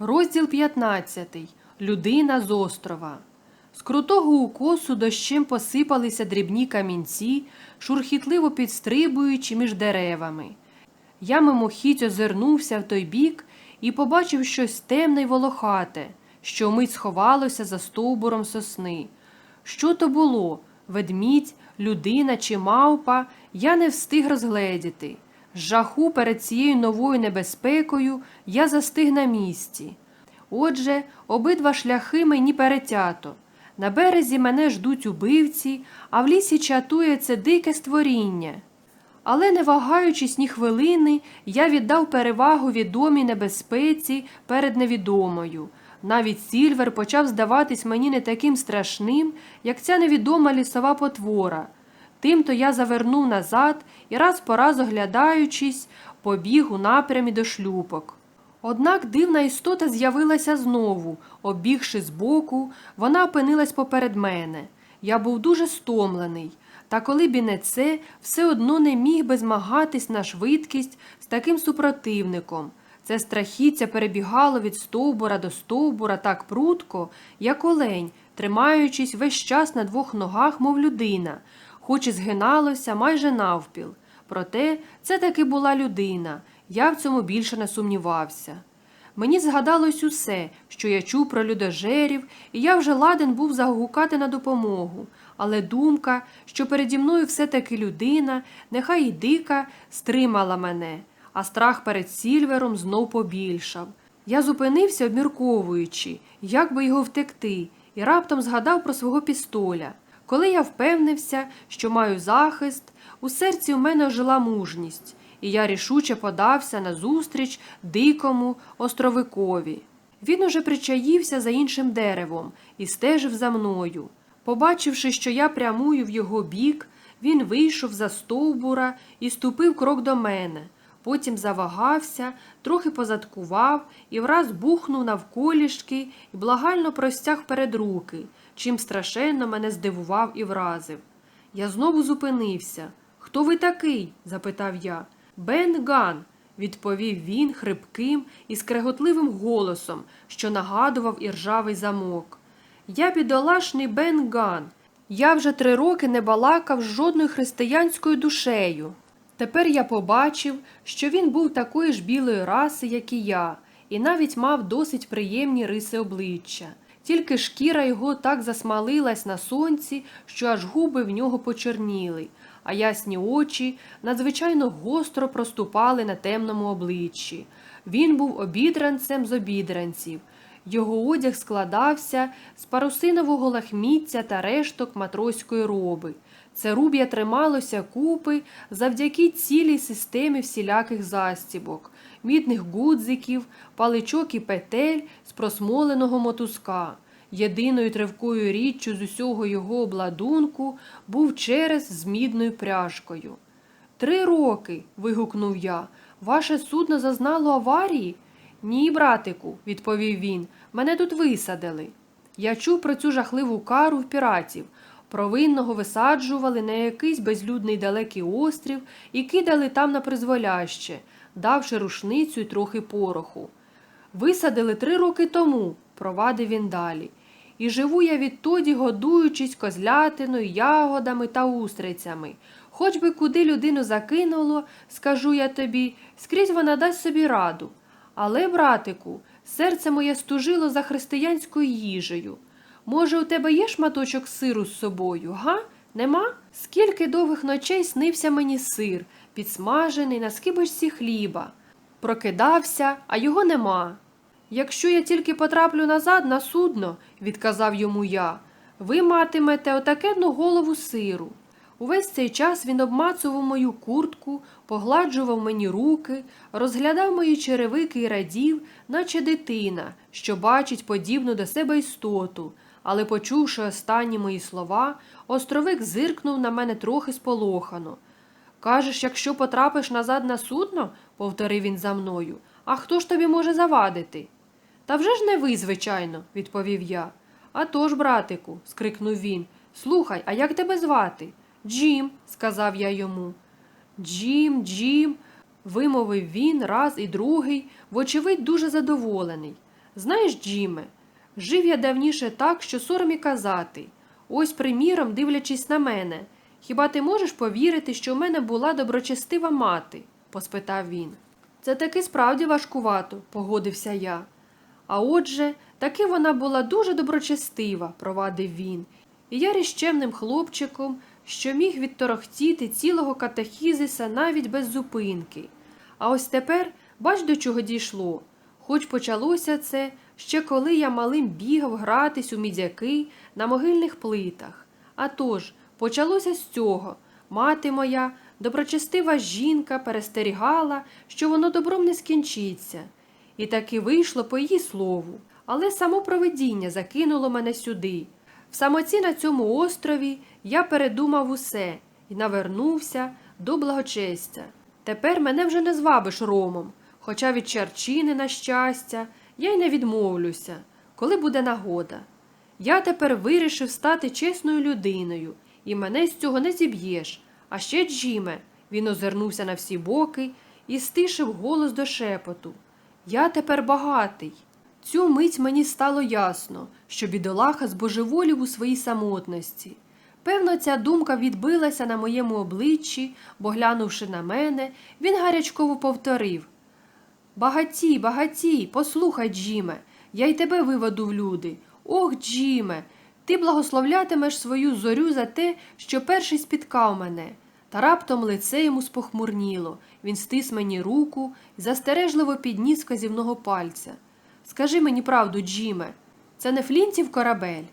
Розділ 15. Людина з острова. З крутого укосу дощем посипалися дрібні камінці, шурхітливо підстрибуючи між деревами. Я мимохідь озирнувся в той бік і побачив щось темне й волохате, що мить сховалося за стовбуром сосни. Що то було? Ведмідь, людина чи мавпа, я не встиг розгледіти. Жаху перед цією новою небезпекою я застиг на місці. Отже, обидва шляхи мені перетято. На березі мене ждуть убивці, а в лісі чатує це дике створіння. Але, не вагаючись ні хвилини, я віддав перевагу відомій небезпеці перед невідомою. Навіть Сільвер почав здаватись мені не таким страшним, як ця невідома лісова потвора. Тимто я завернув назад і раз по раз оглядаючись, побіг у напрямі до шлюпок. Однак дивна істота з'явилася знову. Обігши збоку, вона опинилась поперед мене. Я був дуже стомлений. Та коли б і не це, все одно не міг би змагатись на швидкість з таким супротивником. Це страхіття перебігало від стовбура до стовбура так прудко, як олень, тримаючись весь час на двох ногах, мов людина, хоч і згиналося майже навпіл. Проте це таки була людина, я в цьому більше не сумнівався. Мені згадалось усе, що я чув про людожерів, і я вже ладен був загукати на допомогу. Але думка, що переді мною все-таки людина, нехай і дика, стримала мене, а страх перед Сільвером знов побільшав. Я зупинився, обмірковуючи, як би його втекти, і раптом згадав про свого пістоля. Коли я впевнився, що маю захист, у серці у мене ожила мужність, і я рішуче подався назустріч дикому островикові. Він уже причаївся за іншим деревом і стежив за мною. Побачивши, що я прямую в його бік, він вийшов за стовбура і ступив крок до мене. Потім завагався, трохи позадкував і враз бухнув навколішки і благально простяг перед руки, чим страшенно мене здивував і вразив. Я знову зупинився. Хто ви такий? запитав я. Бен Ган, відповів він хрипким і скреготливим голосом, що нагадував іржавий замок. Я бідолашний Бен Ган. Я вже три роки не балакав з жодною християнською душею. Тепер я побачив, що він був такої ж білої раси, як і я, і навіть мав досить приємні риси обличчя. Тільки шкіра його так засмалилась на сонці, що аж губи в нього почорніли, а ясні очі надзвичайно гостро проступали на темному обличчі. Він був обідранцем з обідранців. Його одяг складався з парусинового лахміття та решток матроської роби. Це руб'я трималося купи завдяки цілій системі всіляких застібок, мідних гудзиків, паличок і петель з просмоленого мотузка. Єдиною тривкою річчю з усього його обладунку був через з мідною пряжкою. Три роки. вигукнув я. Ваше судно зазнало аварії? Ні, братику, відповів він. Мене тут висадили. Я чув про цю жахливу кару в піратів. Провинного висаджували на якийсь безлюдний далекий острів і кидали там на призволяще, давши рушницю й трохи пороху. Висадили три роки тому, провадив він далі. І живу я відтоді, годуючись козлятиною, ягодами та устрицями. Хоч би куди людину закинуло, скажу я тобі, скрізь вона дасть собі раду. Але, братику, серце моє стужило за християнською їжею. Може, у тебе є шматочок сиру з собою, га? Нема? Скільки довгих ночей снився мені сир, підсмажений на скибочці хліба. Прокидався, а його нема. Якщо я тільки потраплю назад на судно, відказав йому я, ви матимете отакенну голову сиру. Увесь цей час він обмацував мою куртку, погладжував мені руки, розглядав мої черевики і радів, наче дитина, що бачить подібну до себе істоту. Але, почувши останні мої слова, островик зиркнув на мене трохи сполохано. Кажеш, якщо потрапиш назад на судно, повторив він за мною, а хто ж тобі може завадити? Та вже ж не ви, звичайно, відповів я. «А тож, братику, скрикнув він. Слухай, а як тебе звати? Джим, сказав я йому. Джим, Джим, вимовив він раз і другий, вочевидь, дуже задоволений. Знаєш, Джиме, жив я давніше так, що сором і казати. Ось, приміром, дивлячись на мене, хіба ти можеш повірити, що в мене була доброчестива мати? поспитав він. Це таки справді важкувато, погодився я. А отже, таки вона була дуже доброчестива, провадив він, і я ріщемним хлопчиком, що міг відторохтіти цілого катехізиса навіть без зупинки. А ось тепер бач, до чого дійшло. Хоч почалося це ще коли я малим бігав гратись у мідяки на могильних плитах. А тож, почалося з цього. Мати моя, доброчестива жінка, перестерігала, що воно добром не скінчиться. І таки вийшло по її слову. Але само провидіння закинуло мене сюди. В самоці на цьому острові я передумав усе і навернувся до благочестя. Тепер мене вже не звабиш ромом, хоча від чарчини, на щастя, я й не відмовлюся, коли буде нагода. Я тепер вирішив стати чесною людиною, і мене з цього не зіб'єш. А ще Джиме, він озирнувся на всі боки і стишив голос до шепоту. Я тепер багатий. Цю мить мені стало ясно, що бідолаха збожеволів у своїй самотності. Певно, ця думка відбилася на моєму обличчі, бо, глянувши на мене, він гарячково повторив Багатій, багатій, послухай, Джиме, я й тебе виведу в люди. Ох, Джиме, ти благословлятимеш свою зорю за те, що перший спіткав мене. Та раптом лице йому спохмурніло. Він стис мені руку і застережливо підніс вказівного пальця. Скажи мені правду, Джиме, це не Флінтів корабель.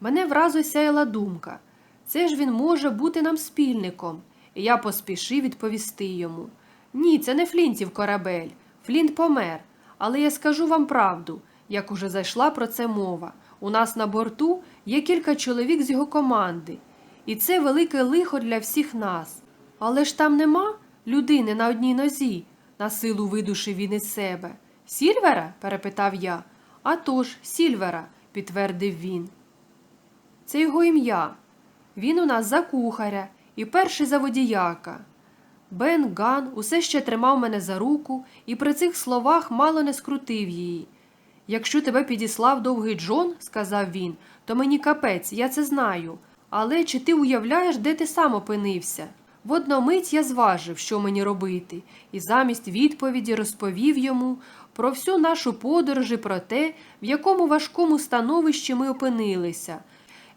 Мене враз осяяла думка. Це ж він може бути нам спільником. І я поспішив відповісти йому. Ні, це не Флінтів корабель. Флінт помер. Але я скажу вам правду, як уже зайшла про це мова. У нас на борту є кілька чоловік з його команди. І це велике лихо для всіх нас. Але ж там нема людини на одній нозі, на силу видушив він із себе. Сільвера? перепитав я. «А тож, Сільвера, підтвердив він. Це його ім'я. Він у нас за кухаря і перший за водіяка. Бен Ган усе ще тримав мене за руку і при цих словах мало не скрутив її. Якщо тебе підіслав довгий Джон, сказав він, то мені капець, я це знаю. Але чи ти уявляєш, де ти сам опинився? В одну я зважив, що мені робити, і замість відповіді розповів йому про всю нашу подорож і про те, в якому важкому становищі ми опинилися.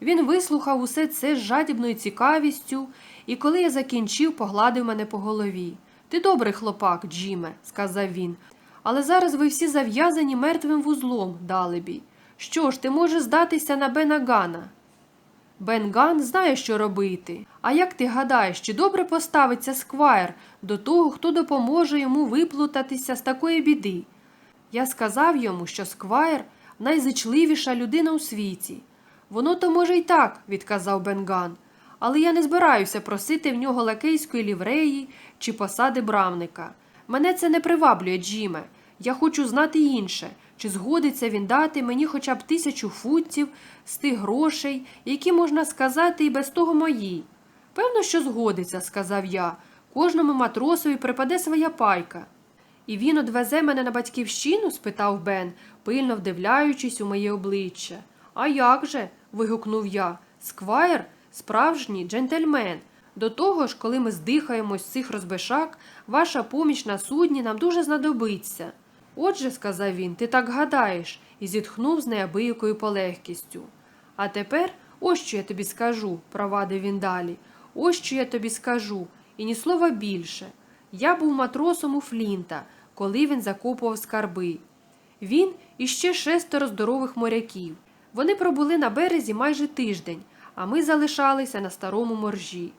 Він вислухав усе це з жадібною цікавістю, і коли я закінчив, погладив мене по голові. Ти добрий хлопак, Джиме, сказав він, але зараз ви всі зав'язані мертвим вузлом, далебі. Що ж, ти можеш здатися на Бена Гана?» Бен Ган знає, що робити. А як ти гадаєш, чи добре поставиться сквайр до того, хто допоможе йому виплутатися з такої біди? Я сказав йому, що сквайр найзичливіша людина у світі. Воно то може й так, відказав Бенган, але я не збираюся просити в нього лакейської лівреї чи посади брамника. Мене це не приваблює, Джиме. Я хочу знати інше, чи згодиться він дати мені хоча б тисячу футів з тих грошей, які, можна сказати, і без того мої. Певно, що згодиться, сказав я. Кожному матросові припаде своя пайка. І він одвезе мене на батьківщину? спитав Бен, пильно вдивляючись у моє обличчя. А як же? вигукнув я. Сквайр справжній джентльмен. До того ж, коли ми здихаємо з цих розбишак, ваша поміч на судні нам дуже знадобиться. Отже, сказав він, ти так гадаєш, і зітхнув з неабиякою полегкістю. А тепер ось що я тобі скажу, провадив він далі. Ось що я тобі скажу, і ні слова більше. Я був матросом у Флінта, коли він закопував скарби. Він і ще шестеро здорових моряків. Вони пробули на березі майже тиждень, а ми залишалися на старому моржі.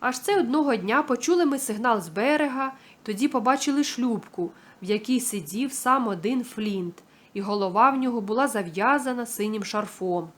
Аж це одного дня почули ми сигнал з берега, тоді побачили шлюбку, в якій сидів сам один Флінт, і голова в нього була зав'язана синім шарфом.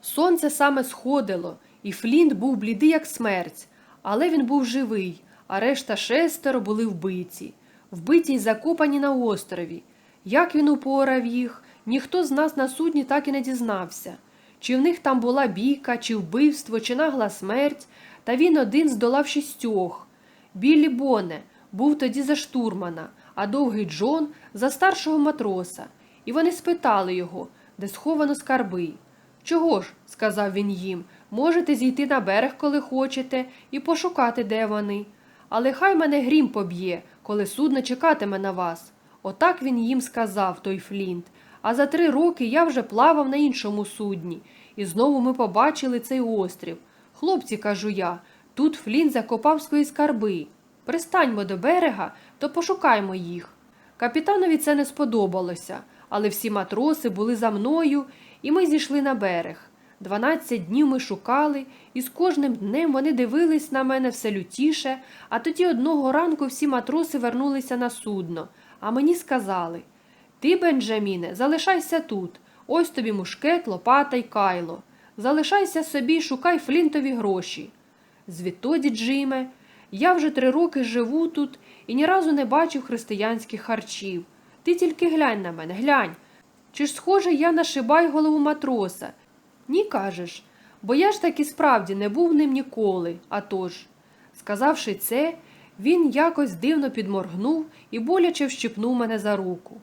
Сонце саме сходило, і Флінт був блідий, як смерть, але він був живий, а решта шестеро були вбиті, вбиті й закопані на острові. Як він упорав їх, ніхто з нас на судні так і не дізнався. Чи в них там була бійка, чи вбивство, чи нагла смерть, та він один здолав шістьох. Біллі Боне був тоді за штурмана, а довгий Джон за старшого матроса. і вони спитали його, де сховано скарби. Чого ж, сказав він їм, можете зійти на берег, коли хочете, і пошукати, де вони. Але хай мене грім поб'є, коли судно чекатиме на вас. Отак він їм сказав, той Флінт. А за три роки я вже плавав на іншому судні, і знову ми побачили цей острів. Хлопці, кажу я, тут Флінт закопав свої скарби. Пристаньмо до берега, то пошукаймо їх. Капітанові це не сподобалося, але всі матроси були за мною, і ми зійшли на берег. Дванадцять днів ми шукали, і з кожним днем вони дивились на мене все лютіше, а тоді одного ранку всі матроси вернулися на судно, а мені сказали Ти, Бенджаміне, залишайся тут. Ось тобі мушкет, лопата й кайло. Залишайся собі, шукай флінтові гроші. Звідтоді, Джиме, я вже три роки живу тут і ні разу не бачив християнських харчів. Ти тільки глянь на мене, глянь. Чи ж схоже я на шибай голову матроса? Ні, кажеш, бо я ж таки справді не був ним ніколи, а тож. Сказавши це, він якось дивно підморгнув і боляче вщипнув мене за руку.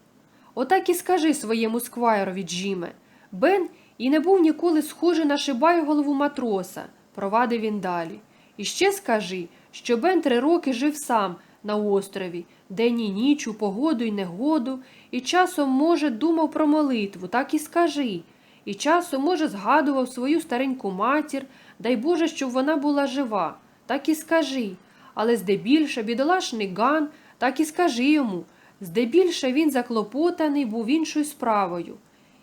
Отак і скажи своєму сквайрові, Джиме. Бен і не був ніколи схожий на шибай голову матроса, провадив він далі. І ще скажи, що Бен три роки жив сам на острові, день і ніч, у погоду й негоду, і часом, може, думав про молитву, так і скажи. І часом, може, згадував свою стареньку матір, дай Боже, щоб вона була жива, так і скажи. Але здебільше бідолашний Ган, так і скажи йому. Здебільше він заклопотаний був іншою справою.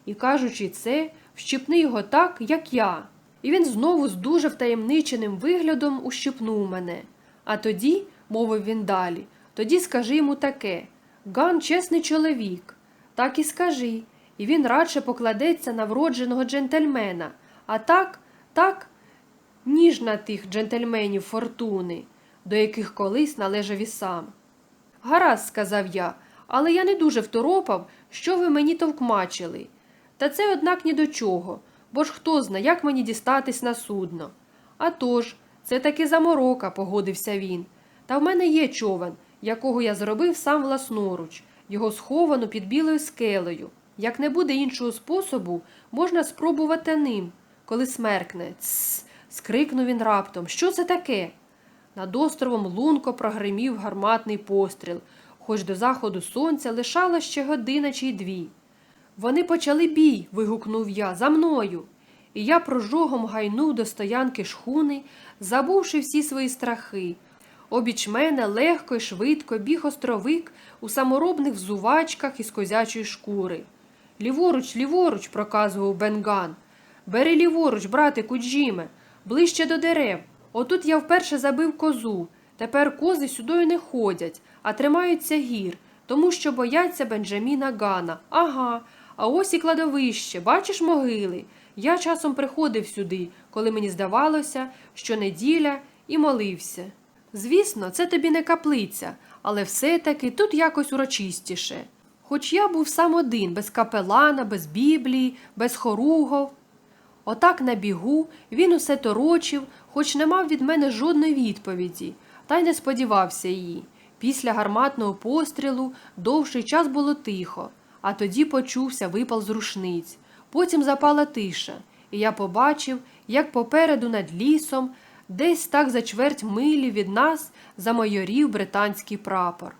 І, кажучи це, вщипни його так, як я. І він знову з дуже втаємниченим виглядом ущипнув мене. А тоді, мовив він далі, тоді скажи йому таке Ган чесний чоловік. Так і скажи. І він радше покладеться на вродженого джентльмена. А так, так, ніж на тих джентльменів фортуни, до яких колись належав і сам. Гаразд, сказав я, але я не дуже второпав, що ви мені товкмачили. Та це, однак, ні до чого, бо ж хто зна, як мені дістатись на судно. А тож, це таки заморока, погодився він. Та в мене є човен, якого я зробив сам власноруч, його сховано під білою скелею. Як не буде іншого способу, можна спробувати ним, коли смеркне. Тсс. скрикнув він раптом. Що це таке? Над островом лунко прогримів гарматний постріл, хоч до заходу сонця лишала ще година чи дві. Вони почали бій. вигукнув я, за мною. І я прожогом гайнув до стоянки шхуни, забувши всі свої страхи. Обіч мене легко й швидко біг островик у саморобних взувачках із козячої шкури. Ліворуч, ліворуч, проказував Бенган. Бери ліворуч, братику Джиме, ближче до дерев. Отут я вперше забив козу. Тепер кози сюдою не ходять, а тримаються гір, тому що бояться Бенджаміна Гана. Ага, а ось і кладовище, бачиш могили. Я часом приходив сюди, коли мені здавалося, що неділя, і молився. Звісно, це тобі не каплиця, але все-таки тут якось урочистіше. Хоч я був сам один, без капелана, без біблії, без хоругов. Отак на бігу він усе торочив, хоч не мав від мене жодної відповіді, та й не сподівався її. Після гарматного пострілу довший час було тихо, а тоді почувся випал з рушниць. Потім запала тиша, і я побачив, як попереду над лісом, десь так за чверть милі від нас замайорів британський прапор.